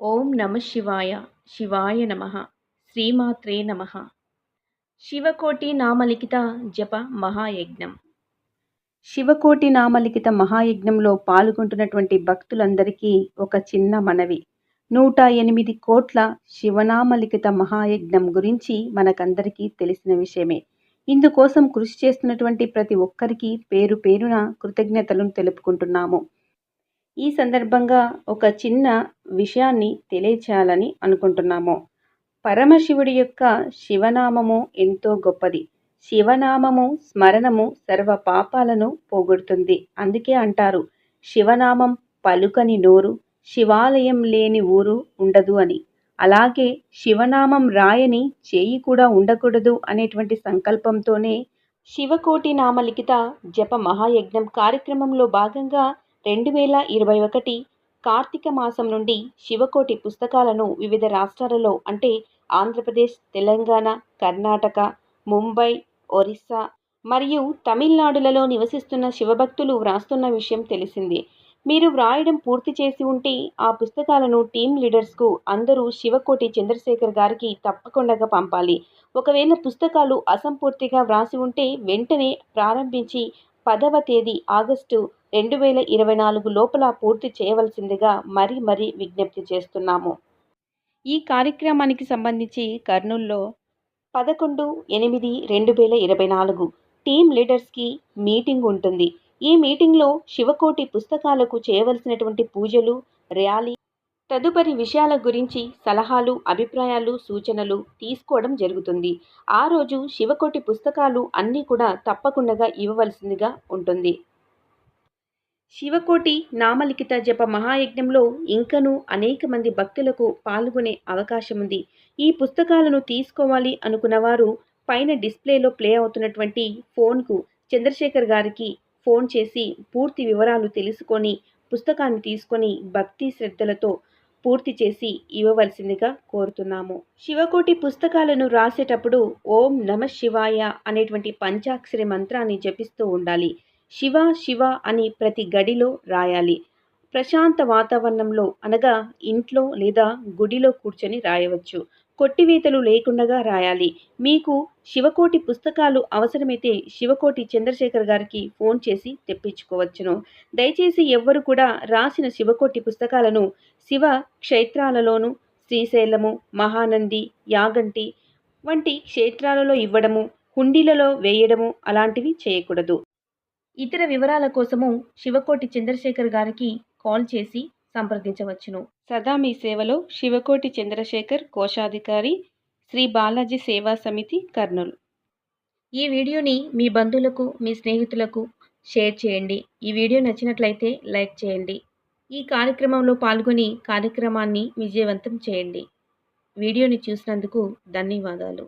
ఓం నమ శివాయ శివాయ నమ శ్రీమాత్రే నమ. శివకోటి నామలిఖిత జప మహాయజ్ఞం. శివకోటి నామలిఖిత మహాయజ్ఞంలో పాల్గొంటున్నటువంటి భక్తులందరికీ ఒక చిన్న మనవి. నూట ఎనిమిది కోట్ల శివనామలిఖిత మహాయజ్ఞం గురించి మనకందరికీ తెలిసిన విషయమే. ఇందుకోసం కృషి చేస్తున్నటువంటి ప్రతి ఒక్కరికి పేరు పేరున కృతజ్ఞతలను తెలుపుకుంటున్నాము. ఈ సందర్భంగా ఒక చిన్న విషయాన్ని తెలియచేయాలని అనుకుంటున్నాము. పరమశివుడి యొక్క శివనామము ఎంతో గొప్పది. శివనామము స్మరణము సర్వ పాపాలను పోగొడుతుంది. అందుకే అంటారు శివనామం పలుకని నోరు శివాలయం లేని ఊరు ఉండదు అని. అలాగే శివనామం రాయని చేయి కూడా ఉండకూడదు అనేటువంటి సంకల్పంతోనే శివకోటి నామలిఖిత జప మహాయజ్ఞం కార్యక్రమంలో భాగంగా రెండు వేల ఇరవై ఒకటి కార్తీక మాసం నుండి శివకోటి పుస్తకాలను వివిధ రాష్ట్రాలలో అంటే ఆంధ్రప్రదేశ్ తెలంగాణ కర్ణాటక ముంబై ఒరిస్సా మరియు తమిళనాడులలో నివసిస్తున్న శివభక్తులు వ్రాస్తున్న విషయం తెలిసిందే. మీరు వ్రాయడం పూర్తి చేసి ఉంటే ఆ పుస్తకాలను టీం లీడర్స్కు అందరూ శివకోటి చంద్రశేఖర్ గారికి తప్పకుండా పంపాలి. ఒకవేళ పుస్తకాలు అసంపూర్తిగా వ్రాసి ఉంటే వెంటనే ప్రారంభించి పదవ తేదీ ఆగస్టు రెండు వేల ఇరవై నాలుగు లోపల పూర్తి చేయవలసిందిగా మరీ మరీ విజ్ఞప్తి చేస్తున్నాము. ఈ కార్యక్రమానికి సంబంధించి కర్నూల్లో పదకొండు ఎనిమిది రెండు వేల ఇరవై నాలుగు టీం లీడర్స్కి మీటింగ్ ఉంటుంది. ఈ మీటింగ్లో శివకోటి పుస్తకాలకు చేయవలసినటువంటి పూజలు ర్యాలీ తదుపరి విషయాల గురించి సలహాలు అభిప్రాయాలు సూచనలు తీసుకోవడం జరుగుతుంది. ఆ రోజు శివకోటి పుస్తకాలు అన్నీ కూడా తప్పకుండా ఇవ్వవలసిందిగా ఉంటుంది. శివకోటి నామలిఖిత జప మహాయజ్ఞంలో ఇంకనూ అనేక మంది భక్తులకు పాల్గొనే అవకాశం ఉంది ఈ పుస్తకాలను తీసుకోవాలి అనుకున్నవారు పైన డిస్ప్లేలో ప్లే అవుతున్నటువంటి ఫోన్కు చంద్రశేఖర్ గారికి ఫోన్ చేసి పూర్తి వివరాలు తెలుసుకొని పుస్తకాన్ని తీసుకొని భక్తి శ్రద్ధలతో పూర్తి చేసి ఇవ్వవలసిందిగా కోరుతున్నాము. శివకోటి పుస్తకాలను రాసేటప్పుడు ఓం నమ శివాయ అనేటువంటి పంచాక్షరి మంత్రాన్ని జపిస్తూ ఉండాలి. శివ శివ అని ప్రతి గడిలో రాయాలి. ప్రశాంత వాతావరణంలో అనగా ఇంట్లో లేదా గుడిలో కూర్చొని రాయవచ్చు. కొట్టివేతలు లేకుండా రాయాలి. మీకు శివకోటి పుస్తకాలు అవసరమైతే శివకోటి చంద్రశేఖర్ గారికి ఫోన్ చేసి తెప్పించుకోవచ్చును. దయచేసి ఎవ్వరు కూడా రాసిన శివకోటి పుస్తకాలను శివ క్షేత్రాలలోనూ శ్రీశైలము మహానంది యాగంటి వంటి క్షేత్రాలలో ఇవ్వడము హుండీలలో వేయడము అలాంటివి చేయకూడదు. ఇతర వివరాల కోసము శివకోటి చంద్రశేఖర్ గారికి కాల్ చేసి సంప్రదించవచ్చును. సదా మీ సేవలో శివకోటి చంద్రశేఖర్ కోశాధికారి శ్రీ బాలాజీ సేవా సమితి కర్నూలు. ఈ వీడియోని మీ బంధువులకు మీ స్నేహితులకు షేర్ చేయండి. ఈ వీడియో నచ్చినట్లయితే లైక్ చేయండి. ఈ కార్యక్రమంలో పాల్గొని కార్యక్రమాన్ని విజయవంతం చేయండి. వీడియోని చూసినందుకు ధన్యవాదాలు.